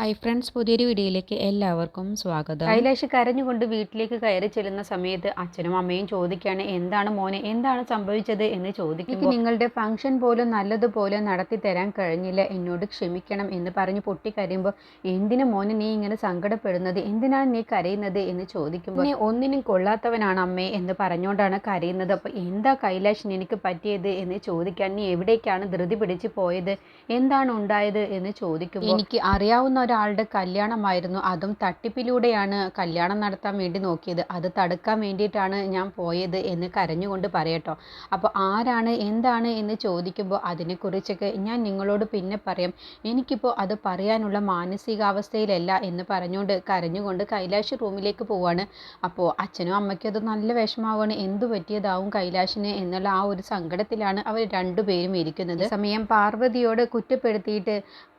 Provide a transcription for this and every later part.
Hi friends പുതിയൊരു വീഡിയോയിലേക്ക് എല്ലാവർക്കും സ്വാഗതം. കൈലാഷ് കരഞ്ഞുകൊണ്ട് വീട്ടിലേക്ക് കയറി ചെല്ലുന്ന സമയത്ത് അച്ഛനും അമ്മയും ചോദിക്കുകയാണ് എന്താണ് മോനെ എന്താണ് സംഭവിച്ചത്? എന്ന് ചോദിക്കുമ്പോൾ നിങ്ങളുടെ ഫംഗ്ഷൻ പോലും നല്ലതുപോലെ നടത്തി തരാൻ കഴിഞ്ഞില്ല എന്നോട് ക്ഷമിക്കണം എന്ന് പറഞ്ഞ് പൊട്ടിക്കരയുമ്പോൾ എന്തിനു മോനെ നീ ഇങ്ങനെ സങ്കടപ്പെടുന്നത്? എന്തിനാണ് നീ കരയുന്നത്? എന്ന് ചോദിക്കുമ്പോൾ നീ ഒന്നിനും കൊള്ളാത്തവനാണ് അമ്മേ എന്ന് പറഞ്ഞുകൊണ്ടാണ് കരയുന്നത്. അപ്പോൾ എന്താ കൈലാഷിന് എനിക്ക് പറ്റിയത് എന്ന് ചോദിക്കാൻ നീ എവിടേക്കാണ് ധൃതി പിടിച്ച് പോയത്? എന്താണ് ഉണ്ടായത്? എന്ന് ചോദിക്കുമ്പോൾ എനിക്ക് അറിയാവുന്ന ഒരാളുടെ കല്യാണമായിരുന്നു. അതും തട്ടിപ്പിലൂടെയാണ് കല്യാണം നടത്താൻ വേണ്ടി നോക്കിയത്. അത് തടുക്കാൻ വേണ്ടിയിട്ടാണ് ഞാൻ പോയത് എന്ന് കരഞ്ഞുകൊണ്ട് പറയട്ടോ. അപ്പോൾ ആരാണ് എന്താണ് എന്ന് ചോദിക്കുമ്പോൾ അതിനെക്കുറിച്ചൊക്കെ ഞാൻ നിങ്ങളോട് പിന്നെ പറയാം. എനിക്കിപ്പോൾ അത് പറയാനുള്ള മാനസികാവസ്ഥയിലല്ല എന്ന് പറഞ്ഞുകൊണ്ട് കരഞ്ഞുകൊണ്ട് കൈലാഷ് റൂമിലേക്ക് പോവാണ്. അപ്പോൾ അച്ഛനും അമ്മയ്ക്കും അത് നല്ല വിഷമാവാണ് എന്തു പറ്റിയതാവും കൈലാഷിന് എന്നുള്ള ആ ഒരു സങ്കടത്തിലാണ് അവർ രണ്ടുപേരും ഇരിക്കുന്നത്. സമയം പാർവതിയോട് കുറ്റപ്പെടുത്തിയിട്ട്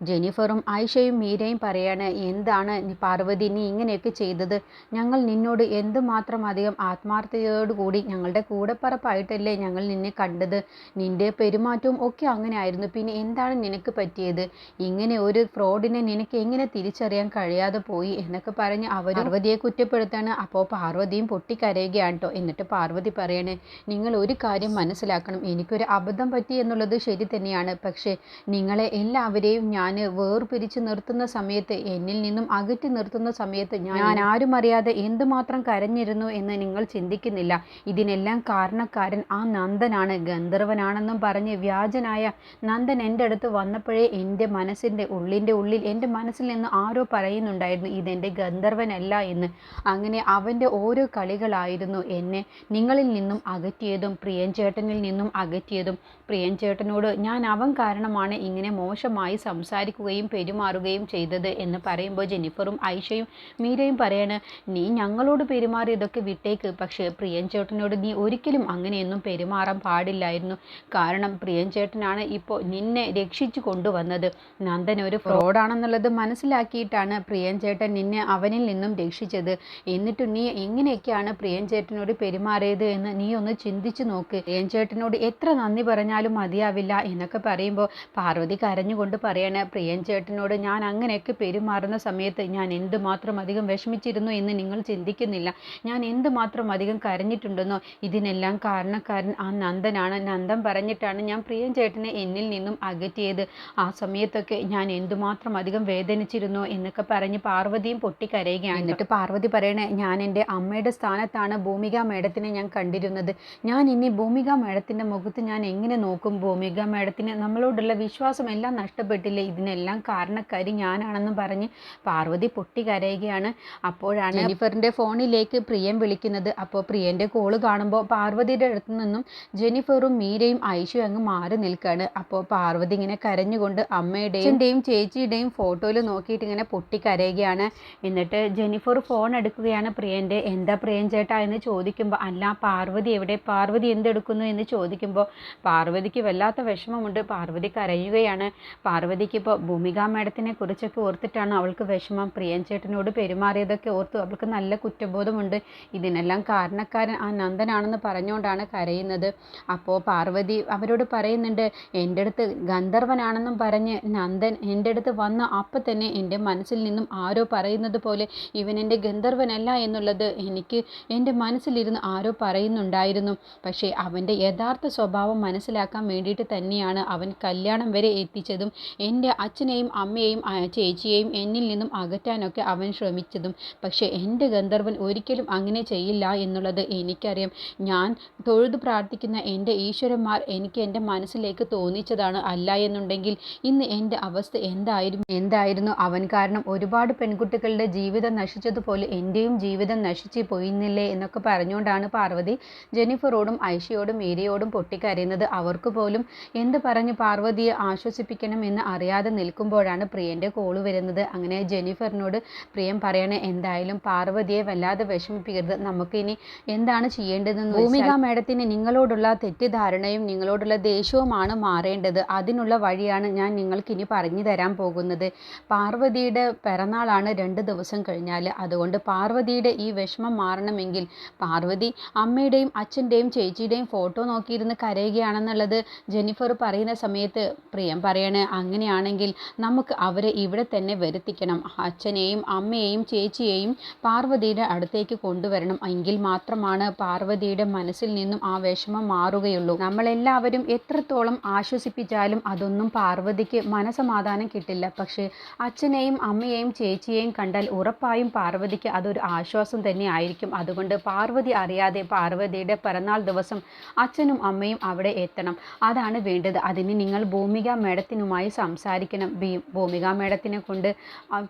ജെനിഫറും ആയിഷയും മീരയും പറയാണ് എന്താണ് പാർവതി നീ ഇങ്ങനെയൊക്കെ ചെയ്തത്? ഞങ്ങൾ നിന്നോട് എന്തുമാത്രം അധികം ആത്മാർത്ഥതയോടുകൂടി ഞങ്ങളുടെ കൂടെപ്പറപ്പായിട്ടല്ലേ ഞങ്ങൾ നിന്നെ കണ്ടത്? നിന്റെ പെരുമാറ്റവും ഒക്കെ അങ്ങനെ ആയിരുന്നു പിന്നെ എന്താണ് നിനക്ക് പറ്റിയത്? ഇങ്ങനെ ഒരു ഫ്രോഡിനെ നിനക്ക് എങ്ങനെ തിരിച്ചറിയാൻ കഴിയാതെ പോയി? എന്നൊക്കെ പറഞ്ഞ് അവർ പാർവതിയെ കുറ്റപ്പെടുത്താണ്. അപ്പോൾ പാർവതിയും പൊട്ടിക്കരയുകയാണ് കേട്ടോ എന്നിട്ട് പാർവതി പറയണേ നിങ്ങൾ ഒരു കാര്യം മനസ്സിലാക്കണം. എനിക്കൊരു അബദ്ധം പറ്റി എന്നുള്ളത് ശരി തന്നെയാണ്. പക്ഷേ നിങ്ങളെ എല്ലാവരെയും ഞാൻ വേർപിരിച്ച് നിർത്തുന്ന സമയത്ത് എന്നിൽ നിന്നും അകറ്റി നിർത്തുന്ന സമയത്ത് ഞാൻ ആരും അറിയാതെ എന്തുമാത്രം കരഞ്ഞിരുന്നു എന്ന് നിങ്ങൾ ചിന്തിക്കുന്നില്ല. ഇതിനെല്ലാം കാരണക്കാരൻ ആ നന്ദനാണ്. ഗന്ധർവനാണെന്നും പറഞ്ഞ് വ്യാജനായ നന്ദൻ എന്റെ അടുത്ത് വന്നപ്പോഴേ എന്റെ മനസ്സിന്റെ ഉള്ളിന്റെ ഉള്ളിൽ എന്റെ മനസ്സിൽ നിന്ന് ആരോ പറയുന്നുണ്ടായിരുന്നു ഇതെന്റെ ഗന്ധർവനല്ല എന്ന്. അങ്ങനെ അവന്റെ ഓരോ കളികളായിരുന്നു എന്നെ നിങ്ങളിൽ നിന്നും അകറ്റിയതും പ്രിയൻ ചേട്ടനിൽ നിന്നും അകറ്റിയതും. പ്രിയൻ ചേട്ടനോട് ഞാൻ അവൻ കാരണമാണ് ഇങ്ങനെ മോശമായി സംസാരിക്കുകയും പെരുമാറുകയും ചെയ്തത്. എന്ന് പറയുമ്പോൾ ജെന്നിഫറും ഐഷയും മീരയും പറയാണ് നീ ഞങ്ങളോട് പെരുമാറിയതൊക്കെ വിട്ടേക്ക്. പക്ഷേ പ്രിയൻ ചേട്ടനോട് നീ ഒരിക്കലും അങ്ങനെയൊന്നും പെരുമാറാൻ പാടില്ലായിരുന്നു. കാരണം പ്രിയൻ ചേട്ടനാണ് ഇപ്പോൾ നിന്നെ രക്ഷിച്ചു കൊണ്ടുവന്നത്. നന്ദൻ ഒരു ഫ്രോഡാണെന്നുള്ളത് മനസ്സിലാക്കിയിട്ടാണ് പ്രിയൻ ചേട്ടൻ നിന്നെ അവനിൽ നിന്നും രക്ഷിച്ചത്. എന്നിട്ട് നീ എങ്ങനെയൊക്കെയാണ് പ്രിയൻ ചേട്ടനോട് പെരുമാറിയത് എന്ന് നീ ഒന്ന് ചിന്തിച്ചു നോക്ക്. പ്രിയൻ ചേട്ടനോട് എത്ര നന്ദി പറഞ്ഞാലും മതിയാവില്ല എന്നൊക്കെ പറയുമ്പോൾ പാർവതി കരഞ്ഞുകൊണ്ട് പറയാണ് പ്രിയൻ ചേട്ടനോട് ഞാൻ അങ്ങനെയൊക്കെ പെരുമാറുന്ന സമയത്ത് ഞാൻ എന്തുമാത്രം അധികം വിഷമിച്ചിരുന്നു എന്ന് നിങ്ങൾ ചിന്തിക്കുന്നില്ല. ഞാൻ എന്തുമാത്രം അധികം കരഞ്ഞിട്ടുണ്ടെന്നോ? ഇതിനെല്ലാം കാരണക്കാരൻ ആ നന്ദനാണ്. നന്ദൻ പറഞ്ഞിട്ടാണ് ഞാൻ പ്രിയൻ ചേട്ടനെ എന്നിൽ നിന്നും അകറ്റിയത്. ആ സമയത്തൊക്കെ ഞാൻ എന്തുമാത്രം അധികം വേദനിച്ചിരുന്നു എന്നൊക്കെ പറഞ്ഞ് പാർവതിയും പൊട്ടിക്കരയുകയാണ് എന്നിട്ട് പാർവതി പറയണേ ഞാൻ എന്റെ അമ്മയുടെ സ്ഥാനത്താണ് ഭൂമിക മേഡത്തിനെ ഞാൻ കണ്ടിരുന്നത്. ഞാൻ ഇനി ഭൂമിക മേഡത്തിന്റെ മുഖത്ത് ഞാൻ എങ്ങനെ നോക്കും? ഭൂമിക മേഡത്തിന് നമ്മളോടുള്ള വിശ്വാസം എല്ലാം നഷ്ടപ്പെട്ടില്ലേ? ഇതിനെല്ലാം കാരണക്കാരി ഞാനാണെന്ന് പറഞ്ഞ് പാർവതി പൊട്ടി കരയുകയാണ്. അപ്പോഴാണ് ജെനിഫറിന്റെ ഫോണിലേക്ക് പ്രിയൻ വിളിക്കുന്നത്. അപ്പോൾ പ്രിയന്റെ കോൾ കാണുമ്പോൾ പാർവതിയുടെ അടുത്ത് നിന്നും ജെനിഫറും മീരയും ഐഷയും അങ്ങ് മാറി നിൽക്കുകയാണ്. അപ്പോൾ പാർവതി ഇങ്ങനെ കരഞ്ഞുകൊണ്ട് അമ്മയുടെയും ചേച്ചിയുടെയും ഫോട്ടോയിൽ നോക്കിയിട്ട് ഇങ്ങനെ പൊട്ടി കരയുകയാണ്. എന്നിട്ട് ജെനിഫർ ഫോൺ എടുക്കുകയാണ്. പ്രിയന്റെ എന്താ പ്രിയൻ ചേട്ടാ? എന്ന് ചോദിക്കുമ്പോൾ അല്ല പാർവതി എവിടെ? പാർവതി എന്തെടുക്കുന്നു? എന്ന് ചോദിക്കുമ്പോൾ പാർവതിക്ക് വല്ലാത്ത വിഷമമുണ്ട്. പാർവതി കരയുകയാണ്. പാർവതിക്ക് ഇപ്പോൾ ഭൂമിക മേഡത്തിനെ കുറിച്ചൊക്കെ ഓർത്തിട്ടാണ് അവൾക്ക് വിഷമം. പ്രിയൻ ചേട്ടനോട് പെരുമാറിയതൊക്കെ ഓർത്തു അവൾക്ക് നല്ല കുറ്റബോധമുണ്ട്. ഇതിനെല്ലാം കാരണക്കാരൻ ആ നന്ദനാണെന്ന് പറഞ്ഞുകൊണ്ടാണ് കരയുന്നത്. അപ്പോൾ പാർവതി അവരോട് പറയുന്നുണ്ട് എന്റെ അടുത്ത് ഗന്ധർവനാണെന്നും പറഞ്ഞ് നന്ദൻ എന്റെ അടുത്ത് വന്ന അപ്പം തന്നെ എന്റെ മനസ്സിൽ നിന്നും ആരോ പറയുന്നത് പോലെ ഇവൻ എന്റെ ഗന്ധർവനല്ല എന്നുള്ളത് എനിക്ക് എന്റെ മനസ്സിലിരുന്ന് ആരോ പറയുന്നുണ്ടായിരുന്നു. പക്ഷേ അവന്റെ യഥാർത്ഥ സ്വഭാവം മനസ്സിലാക്കാൻ വേണ്ടിയിട്ട് തന്നെയാണ് അവൻ കല്യാണം വരെ എത്തിച്ചതും. എന്റെ അച്ഛനെയും അമ്മയെയും ചേച്ചിയെയും എന്നിൽ നിന്നും അകറ്റാനൊക്കെ അവൻ ശ്രമിച്ചതും. പക്ഷേ എന്റെ ഗന്ധർവൻ ഒരിക്കലും അങ്ങനെ ചെയ്യില്ല എന്നുള്ളത് എനിക്കറിയാം. ഞാൻ തൊഴുതു പ്രാർത്ഥിക്കുന്ന എന്റെ ഈശ്വരന്മാർ എനിക്ക് എന്റെ മനസ്സിലേക്ക് തോന്നിച്ചതാണ് അല്ല എന്നുണ്ടെങ്കിൽ ഇന്ന് എന്റെ അവസ്ഥ എന്തായിരുന്നു? എന്തായിരുന്നു? അവൻ കാരണം ഒരുപാട് പെൺകുട്ടികളുടെ ജീവിതം നശിച്ചതുപോലെ എന്റെയും ജീവിതം നശിച്ചു പോയിന്നില്ലേ എന്നൊക്കെ പറഞ്ഞുകൊണ്ടാണ് പാർവതി ജെനിഫറോടും ഐഷയോടും മീരയോടും പൊട്ടിക്കരയുന്നത്. അവർക്ക് പോലും എന്ത് പറഞ്ഞ് പാർവതിയെ ആശ്വസിപ്പിക്കണം എന്ന് അറിയാതെ നിൽക്കുമ്പോഴാണ് പ്രിയന്റെ കോൾ വരുന്നത്. അങ്ങനെ ജെനിഫറിനോട് പ്രിയം പറയണേ എന്തായാലും പാർവതിയെ വല്ലാതെ വിഷമിപ്പിക്കരുത്. നമുക്കിനി എന്താണ് ചെയ്യേണ്ടതെന്ന് ഭൂമിക മേഡത്തിന് നിങ്ങളോടുള്ള തെറ്റിദ്ധാരണയും നിങ്ങളോടുള്ള ദേഷ്യവുമാണ് മാറേണ്ടത്. അതിനുള്ള വഴിയാണ് ഞാൻ നിങ്ങൾക്കിനി പറഞ്ഞു തരാൻ പോകുന്നത്. പാർവതിയുടെ പിറന്നാളാണ് രണ്ട് ദിവസം കഴിഞ്ഞാൽ. അതുകൊണ്ട് പാർവതിയുടെ ഈ വിഷമം മാറണമെങ്കിൽ പാർവതി അമ്മയുടെയും അച്ഛന്റെയും ചേച്ചിയുടെയും ഫോട്ടോ നോക്കിയിരുന്ന് കരയുകയാണെന്നുള്ളത് ജെനിഫർ പറയുന്ന സമയത്ത് പ്രിയം പറയണേ അങ്ങനെയാണെങ്കിൽ നമുക്ക് അവരെ ഇവിടെ തന്നെ വരുത്തിക്കണം. അച്ഛനെയും അമ്മയെയും ചേച്ചിയെയും പാർവതിയുടെ അടുത്തേക്ക് കൊണ്ടുവരണം. എങ്കിൽ മാത്രമാണ് പാർവതിയുടെ മനസ്സിൽ നിന്നും ആ വിഷമം മാറുകയുള്ളൂ. നമ്മളെല്ലാവരും എത്രത്തോളം ആശ്വസിപ്പിച്ചാലും അതൊന്നും പാർവതിക്ക് മനസമാധാനം കിട്ടില്ല. പക്ഷേ അച്ഛനെയും അമ്മയെയും ചേച്ചിയെയും കണ്ടാൽ ഉറപ്പായും പാർവതിക്ക് അതൊരു ആശ്വാസം തന്നെ ആയിരിക്കും. അതുകൊണ്ട് പാർവതി അറിയാതെ പാർവതിയുടെ പിറന്നാൾ ദിവസം അച്ഛനും അമ്മയും അവിടെ എത്തണം. അതാണ് വേണ്ടത്. അതിന് നിങ്ങൾ ഭൂമിക മേഡത്തിനുമായി സംസാരിക്കണം. ഭൂമിക മേഡത്തിനെ കൊണ്ട്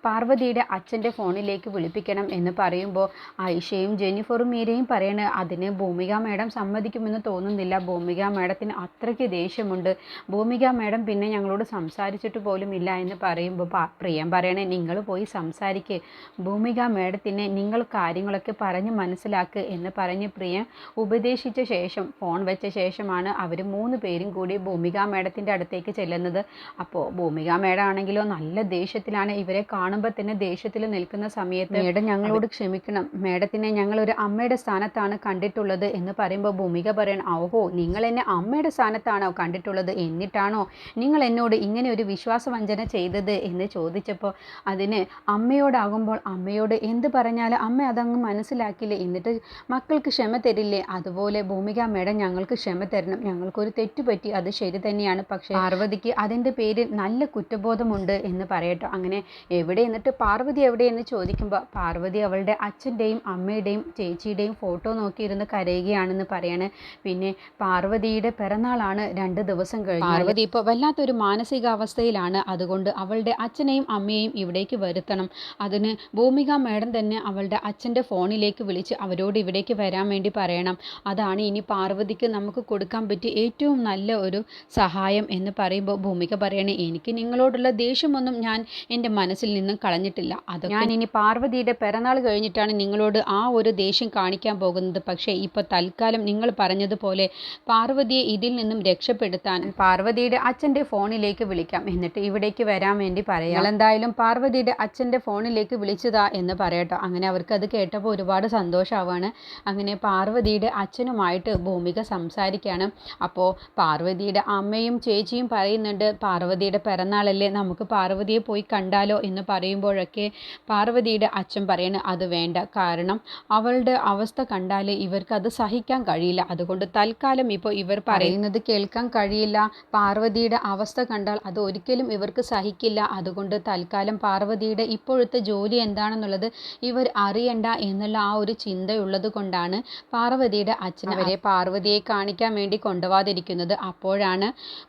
പാർവതിയുടെ അച്ഛന്റെ ഫോണിലേക്ക് വിളിപ്പിക്കണം എന്ന് പറയുമ്പോൾ ഐഷയും ജെന്നിഫറും മീരയും പറയണ അതിന് ഭൂമിക മാഡം സമ്മതിക്കുമെന്ന് തോന്നുന്നില്ല. ഭൂമിക മാഡത്തിന് അത്രയ്ക്ക് ദേഷ്യമുണ്ട്. ഭൂമിക മാഡം പിന്നെ ഞങ്ങളോട് സംസാരിച്ചിട്ട് പോലും ഇല്ല എന്ന് പറയുമ്പോൾ പ്രിയം പറയണേ നിങ്ങൾ പോയി സംസാരിക്ക്. ഭൂമിക മാഡത്തിന് നിങ്ങൾ കാര്യങ്ങളൊക്കെ പറഞ്ഞ് മനസ്സിലാക്ക് എന്ന് പറഞ്ഞ് പ്രിയം ഉപദേശിച്ച ശേഷം ഫോൺ വെച്ച ശേഷമാണ് അവർ മൂന്ന് പേരും കൂടി ഭൂമിക മാഡത്തിന്റെ അടുത്തേക്ക് ചെല്ലുന്നത്. അപ്പോൾ ഭൂമിക മാഡം ആണെങ്കിലോ നല്ല ദേഷ്യത്തിലാണ് ഇവരെ കാണുമ്പോൾ തന്നെ ദേഷ്യത്തിൽ നിൽക്കുന്ന സമയത്ത് മേഡം ഞങ്ങളോട് ക്ഷമിക്കണം. മേഡത്തിനെ ഞങ്ങൾ ഒരു അമ്മയുടെ സ്ഥാനത്താണ് കണ്ടിട്ടുള്ളത് എന്ന് പറയുമ്പോൾ ഭൂമിക പറയണം ഓഹോ നിങ്ങൾ എന്നെ അമ്മയുടെ സ്ഥാനത്താണോ കണ്ടിട്ടുള്ളത്? എന്നിട്ടാണോ നിങ്ങൾ എന്നോട് ഇങ്ങനെ ഒരു വിശ്വാസവഞ്ചന ചെയ്തത്? എന്ന് ചോദിച്ചപ്പോൾ അതിന് അമ്മയോടാകുമ്പോൾ അമ്മയോട് എന്ത് പറഞ്ഞാലും അമ്മ അതങ്ങ് മനസ്സിലാക്കില്ലേ? എന്നിട്ട് മക്കൾക്ക് ക്ഷമ തരില്ലേ? അതുപോലെ ഭൂമിക മേഡം ഞങ്ങൾക്ക് ക്ഷമ തരണം. ഞങ്ങൾക്കൊരു തെറ്റുപറ്റി അത് ശരി തന്നെയാണ്. പക്ഷേ പാർവതിക്ക് അതിന്റെ പേരിൽ നല്ല കുറ്റബോധമുണ്ട് എന്ന് പറയട്ടോ. അങ്ങനെ എവിടെ എന്നിട്ട് പാർവതി എവിടെ എന്ന് ചോദിക്കുമ്പോൾ പാർവതി അവളുടെ അച്ഛന്റെയും അമ്മയുടെയും ചേച്ചിയുടെയും ഫോട്ടോ നോക്കിയിരുന്ന് കരയുകയാണെന്ന് പറയാണ്. പിന്നെ പാർവതിയുടെ പിറന്നാളാണ് രണ്ട് ദിവസം കഴിഞ്ഞു പാർവതി ഇപ്പോൾ വല്ലാത്തൊരു മാനസികാവസ്ഥയിലാണ്. അതുകൊണ്ട് അവളുടെ അച്ഛനെയും അമ്മയെയും ഇവിടേക്ക് വരുത്തണം. അതിന് ഭൂമിക മേഡം തന്നെ അവളുടെ അച്ഛന്റെ ഫോണിലേക്ക് വിളിച്ച് അവരോട് ഇവിടേക്ക് വരാൻ വേണ്ടി പറയണം. അതാണ് ഇനി പാർവതിക്ക് നമുക്ക് കൊടുക്കാൻ പറ്റിയ ഏറ്റവും നല്ല ഒരു സഹായം എന്ന് പറയുമ്പോൾ ഭൂമിക പറയണേ എനിക്ക് നിങ്ങളോടുള്ള ദേഷ്യമൊന്നും ഞാൻ എന്റെ മനസ്സിൽ നിന്നും കളഞ്ഞിട്ടില്ല. അത് ഞാൻ ഇനി പാർവതിയുടെ പിറന്നാൾ കഴിഞ്ഞിട്ടാണ് നിങ്ങളോട് ആ ഒരു ദേഷ്യം കാണിക്കാൻ പോകുന്നത്. പക്ഷേ ഇപ്പോൾ തൽക്കാലം നിങ്ങൾ പറഞ്ഞതുപോലെ പാർവതിയെ ഇതിൽ നിന്നും രക്ഷപ്പെടുത്താൻ പാർവതിയുടെ അച്ഛന്റെ ഫോണിലേക്ക് വിളിക്കാം. എന്നിട്ട് ഇവിടേക്ക് വരാൻ വേണ്ടി പറയാം. എന്തായാലും പാർവതിയുടെ അച്ഛന്റെ ഫോണിലേക്ക് വിളിച്ചതാ എന്ന് പറയട്ടോ. അങ്ങനെ അവർക്ക് അത് കേട്ടപ്പോൾ ഒരുപാട് സന്തോഷമാവാണ് അങ്ങനെ പാർവതിയുടെ അച്ഛനുമായിട്ട് ഭൂമിക സംസാരിക്കുകയാണ് അപ്പോൾ പാർവതിയുടെ അമ്മയും ചേച്ചിയും പറയുന്നുണ്ട് പാർവതിയുടെ പിറന്നാളല്ലേ നമുക്ക് പാർവതിയെ പോയി കണ്ടാലോ എന്ന് പറയുമ്പോഴൊക്കെ പാർവതിയുടെ അച്ഛൻ പറയണ അത് വേണ്ട. കാരണം അവളുടെ അവസ്ഥ കണ്ടാൽ ഇവർക്ക് അത് സഹിക്കാൻ കഴിയില്ല. അതുകൊണ്ട് തൽക്കാലം ഇപ്പോൾ ഇവർ പറയുന്നത് കേൾക്കാൻ കഴിയില്ല. പാർവതിയുടെ അവസ്ഥ കണ്ടാൽ അത് ഒരിക്കലും ഇവർക്ക് സഹിക്കില്ല. അതുകൊണ്ട് തൽക്കാലം പാർവതിയുടെ ഇപ്പോഴത്തെ ജോലി എന്താണെന്നുള്ളത് ഇവർ അറിയണ്ട എന്നുള്ള ആ ഒരു ചിന്തയുള്ളത് കൊണ്ടാണ് പാർവതിയുടെ അച്ഛൻ അവരെ പാർവതിയെ കാണിക്കാൻ വേണ്ടി കൊണ്ടുപോകാതിരിക്കുന്നത്. അപ്പോഴാണ്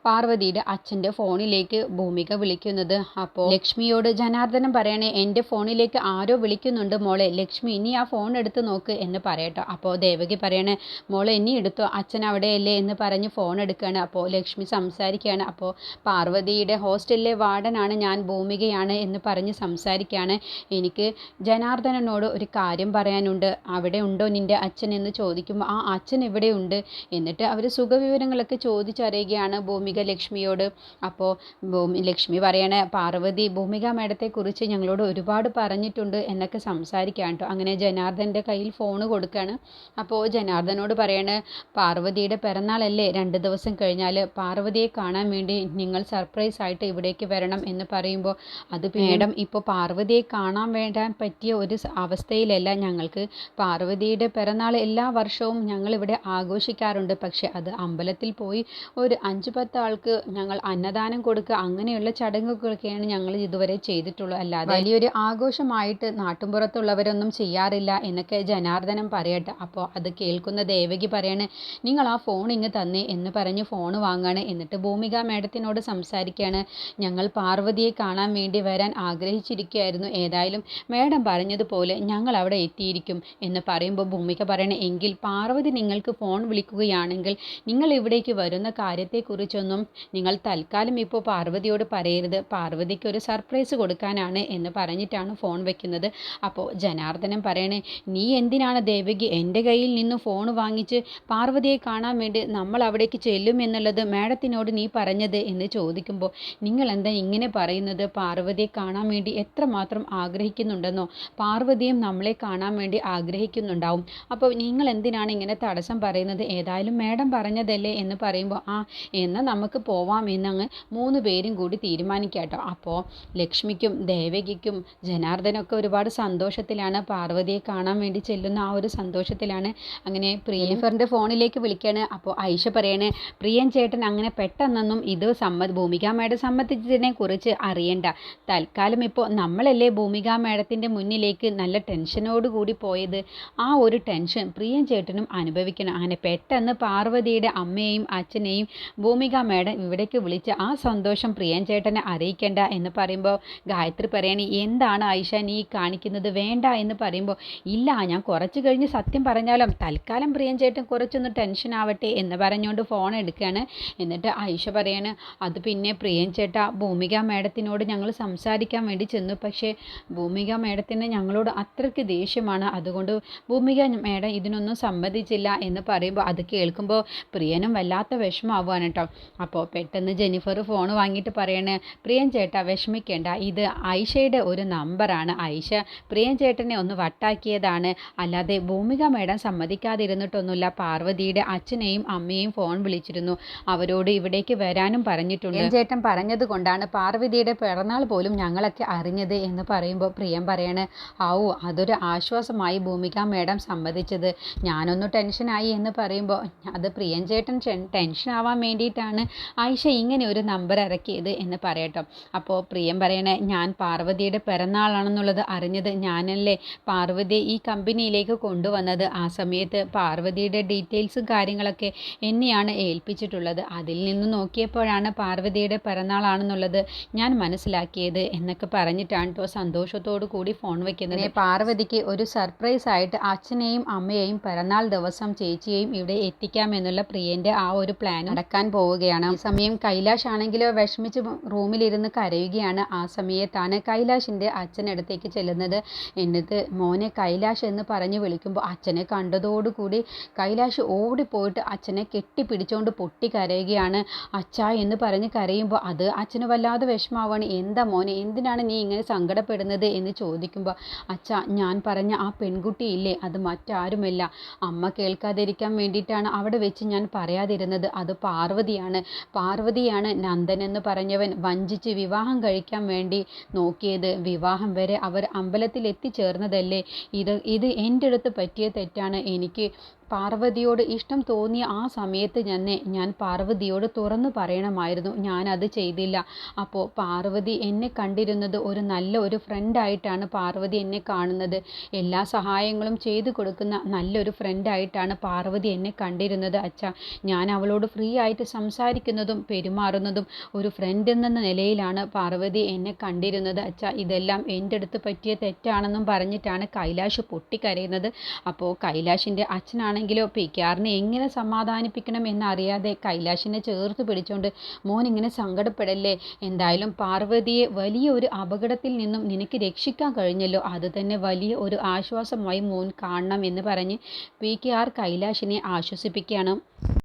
പാർവതിയുടെ അച്ഛന്റെ ഫോണിലേക്ക് ഭൂമിക വിളിക്കുന്നത്. അപ്പോൾ ലക്ഷ്മിയോട് ജനാർദ്ദനം പറയണേ എന്റെ ഫോണിലേക്ക് ആരോ വിളിക്കുന്നുണ്ട് മോളെ ലക്ഷ്മി ഇനി ആ ഫോൺ എടുത്ത് നോക്ക് എന്ന് പറയട്ടോ. അപ്പോൾ ദേവകി പറയണേ മോളെ ഇനി എടുത്തോ അച്ഛൻ അവിടെയല്ലേ എന്ന് പറഞ്ഞ് ഫോൺ എടുക്കുകയാണ് അപ്പോൾ ലക്ഷ്മി സംസാരിക്കുകയാണ് അപ്പോൾ പാർവതിയുടെ ഹോസ്റ്റലിലെ വാർഡനാണ് ഞാൻ ഭൂമികയാണ് എന്ന് പറഞ്ഞ് സംസാരിക്കുകയാണ് എനിക്ക് ജനാർദ്ദനനോട് ഒരു കാര്യം പറയാനുണ്ട്. അവിടെ ഉണ്ടോ നിന്റെ അച്ഛൻ? എന്ന് ചോദിക്കുമ്പോൾ ആ അച്ഛൻ ഇവിടെ ഉണ്ട് എന്നിട്ട് അവർ സുഖവിവരങ്ങളൊക്കെ ചോദിച്ചറിയുകയാണ് ഭൂമിക ലക്ഷ്മിയോട്. അപ്പോൾ ഭൂമി ലക്ഷ്മി പറയണേ പാർവതി ഭൂമിക മേഡത്തെക്കുറിച്ച് ഞങ്ങളോട് ഒരുപാട് പറഞ്ഞിട്ടുണ്ട് എന്നൊക്കെ സംസാരിക്കാൻ കേട്ടോ. അങ്ങനെ ജനാർദ്ദന്റെ കയ്യിൽ ഫോൺ കൊടുക്കുകയാണ് അപ്പോൾ ജനാർദ്ദനോട് പറയണ പാർവതിയുടെ പിറന്നാളല്ലേ? രണ്ട് ദിവസം കഴിഞ്ഞാൽ പാർവതിയെ കാണാൻ വേണ്ടി നിങ്ങൾ സർപ്രൈസ് ആയിട്ട് ഇവിടേക്ക് വരണം എന്ന് പറയുമ്പോൾ അത് മേഡം ഇപ്പോൾ പാർവതിയെ കാണാൻ വേണ്ടാൻ പറ്റിയ ഒരു അവസ്ഥയിലല്ല ഞങ്ങൾക്ക് പാർവതിയുടെ പിറന്നാൾ എല്ലാ വർഷവും ഞങ്ങളിവിടെ ആഘോഷിക്കാറുണ്ട്. പക്ഷെ അത് അമ്പലത്തിൽ പോയി ഒരു അഞ്ച് പത്ത് ആൾക്ക് ഞങ്ങൾ അന്നദാനം കൊടുക്കുക അങ്ങനെയുള്ള ചടങ്ങുകളൊക്കെയാണ് ഞങ്ങൾ ഇതുവരെ ചെയ്തിട്ടുള്ളൂ. അല്ലാതെ വലിയൊരു ആഘോഷമായിട്ട് നാട്ടുമ്പുറത്തുള്ളവരൊന്നും ചെയ്യാറില്ല എന്നൊക്കെ ജനാർദ്ദനം പറയട്ടെ. അപ്പോൾ അത് കേൾക്കുന്ന ദേവകി പറയണേ നിങ്ങൾ ആ ഫോൺ ഇങ്ങ് തന്നേ എന്ന് പറഞ്ഞ് ഫോൺ വാങ്ങാണ്. എന്നിട്ട് ഭൂമിക മേഡത്തിനോട് സംസാരിക്കുകയാണ്. ഞങ്ങൾ പാർവതിയെ കാണാൻ വേണ്ടി വരാൻ ആഗ്രഹിച്ചിരിക്കുകയായിരുന്നു. ഏതായാലും മേഡം പറഞ്ഞതുപോലെ ഞങ്ങൾ അവിടെ എത്തിയിരിക്കും എന്ന് പറയുമ്പോൾ ഭൂമിക പറയണേ എങ്കിൽ പാർവതി നിങ്ങൾക്ക് ഫോൺ വിളിക്കുകയാണെങ്കിൽ നിങ്ങൾ ഇവിടേക്ക് വരുന്ന കാര്യത്തെക്കുറിച്ചൊന്നും നിങ്ങൾ തൽക്കാലം ഇപ്പോൾ പാർവതിയോട് പറയരുത്. പാർവതിക്ക് ഒരു സർപ്രൈസ് കൊടുക്കാനാണ് എന്ന് പറഞ്ഞിട്ടാണ് ഫോൺ വെക്കുന്നത്. അപ്പോൾ ജനാർദ്ദനം പറയണേ നീ എന്തിനാണ് ദേവകി എന്റെ കയ്യിൽ നിന്ന് ഫോൺ വാങ്ങിച്ച് പാർവതിയെ കാണാൻ വേണ്ടി നമ്മൾ അവിടേക്ക് ചെല്ലും എന്നുള്ളത് മാഡത്തിനോട് നീ പറഞ്ഞത്? എന്ന് ചോദിക്കുമ്പോൾ നിങ്ങൾ എന്താ ഇങ്ങനെ പറയുന്നത്? പാർവതിയെ കാണാൻ വേണ്ടി എത്രമാത്രം ആഗ്രഹിക്കുന്നുണ്ടെന്നോ? പാർവതിയും നമ്മളെ കാണാൻ വേണ്ടി ആഗ്രഹിക്കുന്നുണ്ടാവും. അപ്പോൾ നിങ്ങൾ എന്തിനാണ് ഇങ്ങനെ തടസ്സം പറയുന്നത്? ഏതായാലും മാഡം പറഞ്ഞതല്ലേ? എന്ന് പറയുമ്പോൾ ആ എന്നാൽ നമുക്ക് പോവാം എന്നങ്ങ് മൂന്ന് പേരും കൂടി തീരുമാനിക്കാം കേട്ടോ അപ്പോൾ ലക്ഷ്മിക്കും ദേവകിക്കും ജനാർദ്ദനൊക്കെ ഒരുപാട് സന്തോഷത്തിലാണ്. പാർവതിയെ കാണാൻ വേണ്ടി ചെല്ലുന്ന ആ ഒരു സന്തോഷത്തിലാണ് അങ്ങനെ പ്രിയഫറിന്റെ ഫോണിലേക്ക് വിളിക്കുകയാണ് അപ്പോൾ ഐഷ പറയാണ് പ്രിയൻ ചേട്ടൻ അങ്ങനെ പെട്ടെന്നൊന്നും ഇത് സമ്മ ഭൂമിക മേഡം സമ്മതിച്ചതിനെ കുറിച്ച് അറിയണ്ട. തൽക്കാലം ഇപ്പോൾ നമ്മളല്ലേ ഭൂമിക മേഡത്തിന്റെ മുന്നിലേക്ക് നല്ല ടെൻഷനോട് കൂടി പോയത്. ആ ഒരു ടെൻഷൻ പ്രിയൻ ചേട്ടനും അനുഭവിക്കണം. അങ്ങനെ പെട്ടെന്ന് പാർവതിയുടെ അമ്മയെയും അച്ഛനെയും ഭൂമിക മേഡം ഇവിടേക്ക് വിളിച്ച് ആ സന്തോഷം പ്രിയൻ ചേട്ടനെ അറിയിക്കേണ്ട എന്ന് പറയുമ്പോൾ ഗായത്രി പറയണേ എന്താണ് ആയിഷ നീ കാണിക്കുന്നത്? വേണ്ട എന്ന് പറയുമ്പോൾ ഇല്ല ഞാൻ കുറച്ച് കഴിഞ്ഞ് സത്യം പറഞ്ഞാലും തൽക്കാലം പ്രിയൻ ചേട്ടൻ കുറച്ചൊന്ന് ടെൻഷൻ ആവട്ടെ എന്ന് പറഞ്ഞുകൊണ്ട് ഫോൺ എടുക്കുകയാണ്. എന്നിട്ട് ആയിഷ പറയാണ് അത് പിന്നെ പ്രിയൻ ചേട്ട ഭൂമിക മേഡത്തിനോട് ഞങ്ങൾ സംസാരിക്കാൻ വേണ്ടി ചെന്നു. പക്ഷേ ഭൂമിക മേഡത്തിന് ഞങ്ങളോട് അത്രയ്ക്ക് ദേഷ്യമാണ്. അതുകൊണ്ട് ഭൂമിക മേഡം ഇതിനൊന്നും സമ്മതിച്ചില്ല എന്ന് പറയുമ്പോൾ അത് കേൾക്കുമ്പോൾ പ്രിയനും വല്ലാത്ത വിഷമാവുകയാണ് കേട്ടോ. അപ്പോൾ പെട്ടെന്ന് ജെനിഫർ ഫോൺ വാങ്ങിയിട്ട് പറയണേ പ്രിയൻ ചേട്ടാ വിഷമിക്കേണ്ട. ഇത് ഐഷയുടെ ഒരു നമ്പറാണ്. ഐഷ പ്രിയൻ ചേട്ടനെ ഒന്ന് വട്ടാക്കിയതാണ്. അല്ലാതെ ഭൂമിക മേഡം സമ്മതിക്കാതിരുന്നിട്ടൊന്നുമില്ല. പാർവതിയുടെ അച്ഛനെയും അമ്മയെയും ഫോൺ വിളിച്ചിരുന്നു. അവരോട് ഇവിടേക്ക് വരാനും പറഞ്ഞിട്ടുണ്ട്. ചേട്ടൻ പറഞ്ഞത് കൊണ്ടാണ് പാർവതിയുടെ പിറന്നാൾ പോലും ഞങ്ങളൊക്കെ അറിഞ്ഞത് എന്ന് പറയുമ്പോൾ പ്രിയം പറയണ് ഔ അതൊരു ആശ്വാസമായി ഭൂമിക മേഡം സമ്മതിച്ചത്. ഞാനൊന്ന് ടെൻഷനായി എന്ന് പറയുമ്പോൾ അത് പ്രിയൻ ചേട്ടൻ ടെൻഷൻ ആവാൻ വേണ്ടിയിട്ടാണ് ആയിഷ ഇങ്ങനെ ഒരു നമ്പർ ഇറക്കിയത് എന്ന് പറയട്ടോ. അപ്പോൾ പ്രിയം പറയണേ ഞാൻ പാർവതിയുടെ പിറന്നാളാണെന്നുള്ളത് അറിഞ്ഞത് ഞാനല്ലേ പാർവതി ഈ കമ്പനിയിലേക്ക് കൊണ്ടുവന്നത്. ആ സമയത്ത് പാർവതിയുടെ ഡീറ്റെയിൽസും കാര്യങ്ങളൊക്കെ എന്നെയാണ് ഏൽപ്പിച്ചിട്ടുള്ളത്. അതിൽ നിന്ന് നോക്കിയപ്പോഴാണ് പാർവതിയുടെ പിറന്നാളാണെന്നുള്ളത് ഞാൻ മനസ്സിലാക്കിയത് എന്നൊക്കെ പറഞ്ഞിട്ടാണ് കേട്ടോ സന്തോഷത്തോടു കൂടി ഫോൺ വയ്ക്കുന്നത് പാർവതിക്ക് ഒരു സർപ്രൈസ് ആയിട്ട് അച്ഛനെയും അമ്മയെയും പിറന്നാൾ ദിവസം ചേച്ചിയെയും ഇവിടെ എത്തിക്കാമെന്നുള്ള പ്രിയന്റെ ആ ഒരു പ്ലാൻ നടക്കാൻ പോവുകയാണ്. സമയം കൈലാഷ് ആണെങ്കിലോ വിഷമിച്ച് റൂമിലിരുന്ന് കരയുകയാണ്. ആ സമയത്താണ് കൈലാഷിന്റെ അച്ഛനടുത്തേക്ക് ചെല്ലുന്നത്. എന്നിട്ട് മോനെ കൈലാഷ് എന്ന് പറഞ്ഞ് വിളിക്കുമ്പോൾ അച്ഛനെ കണ്ടതോടുകൂടി കൈലാഷ് ഓടിപ്പോയിട്ട് അച്ഛനെ കെട്ടിപ്പിടിച്ചുകൊണ്ട് പൊട്ടി കരയുകയാണ്. അച്ഛ എന്ന് പറഞ്ഞ് കരയുമ്പോൾ അത് അച്ഛന് വല്ലാതെ വിഷമാവാണ് എന്താ മോനെ എന്തിനാണ് നീ ഇങ്ങനെ സങ്കടപ്പെടുന്നത്? എന്ന് ചോദിക്കുമ്പോൾ അച്ഛ ഞാൻ പറഞ്ഞ ആ പെൺകുട്ടി പെൺകുട്ടിയില്ലേ അത് മറ്റാരുമല്ല. അമ്മ കേൾക്കാതിരിക്കാൻ വേണ്ടിയിട്ടാണ് അവിടെ വെച്ച് ഞാൻ പറയാതിരുന്നത്. അത് പാർവതിയാണ്. പാർവതിയാണ് നന്ദൻ എന്ന് പറഞ്ഞവൻ. വഞ്ചിച്ച് വിവാഹം കഴിക്കാൻ വേണ്ടി നോക്കിയത്. വിവാഹം വരെ അവർ അമ്പലത്തിൽ എത്തിച്ചേർന്നതല്ലേ ഇത് ഇത് എന്റെ അടുത്ത് പറ്റിയ തെറ്റാണ്. എനിക്ക് പാർവതിയോട് ഇഷ്ടം തോന്നിയ ആ സമയത്ത് തന്നെ ഞാൻ പാർവതിയോട് തുറന്നു പറയണമായിരുന്നു. ഞാൻ അത് ചെയ്തില്ല. അപ്പോൾ പാർവതി എന്നെ കണ്ടിരുന്നത് ഒരു നല്ല ഒരു ഫ്രണ്ടായിട്ടാണ് പാർവതി എന്നെ കാണുന്നത്. എല്ലാ സഹായങ്ങളും ചെയ്തു കൊടുക്കുന്ന നല്ലൊരു ഫ്രണ്ടായിട്ടാണ് പാർവതി എന്നെ കണ്ടിരുന്നത് അച്ഛ. ഞാൻ അവളോട് ഫ്രീ ആയിട്ട് സംസാരിക്കുന്നതും പെരുമാറുന്നതും ഒരു ഫ്രണ്ട് എന്ന നിലയിലാണ് പാർവതി എന്നെ കണ്ടിരുന്നത് അച്ഛ. ഇതെല്ലാം എന്റെ അടുത്ത് പറ്റിയ തെറ്റാണെന്നും പറഞ്ഞിട്ടാണ് കൈലാഷ് പൊട്ടിക്കരയുന്നത്. അപ്പോൾ കൈലാഷിന്റെ അച്ഛനാണെങ്കിൽ ആണെങ്കിലോ പി കെ എങ്ങനെ സമാധാനിപ്പിക്കണം എന്നറിയാതെ കൈലാഷിനെ ചേർത്ത് പിടിച്ചുകൊണ്ട് മോൻ ഇങ്ങനെ സങ്കടപ്പെടല്ലേ? എന്തായാലും പാർവതിയെ വലിയ ഒരു അപകടത്തിൽ നിന്നും നിനക്ക് രക്ഷിക്കാൻ കഴിഞ്ഞല്ലോ. അത് തന്നെ വലിയ ഒരു ആശ്വാസമായി മോൻ കാണണം എന്ന് പറഞ്ഞ് പി കെ ആർ കൈലാഷിനെ ആശ്വസിപ്പിക്കുകയാണ്.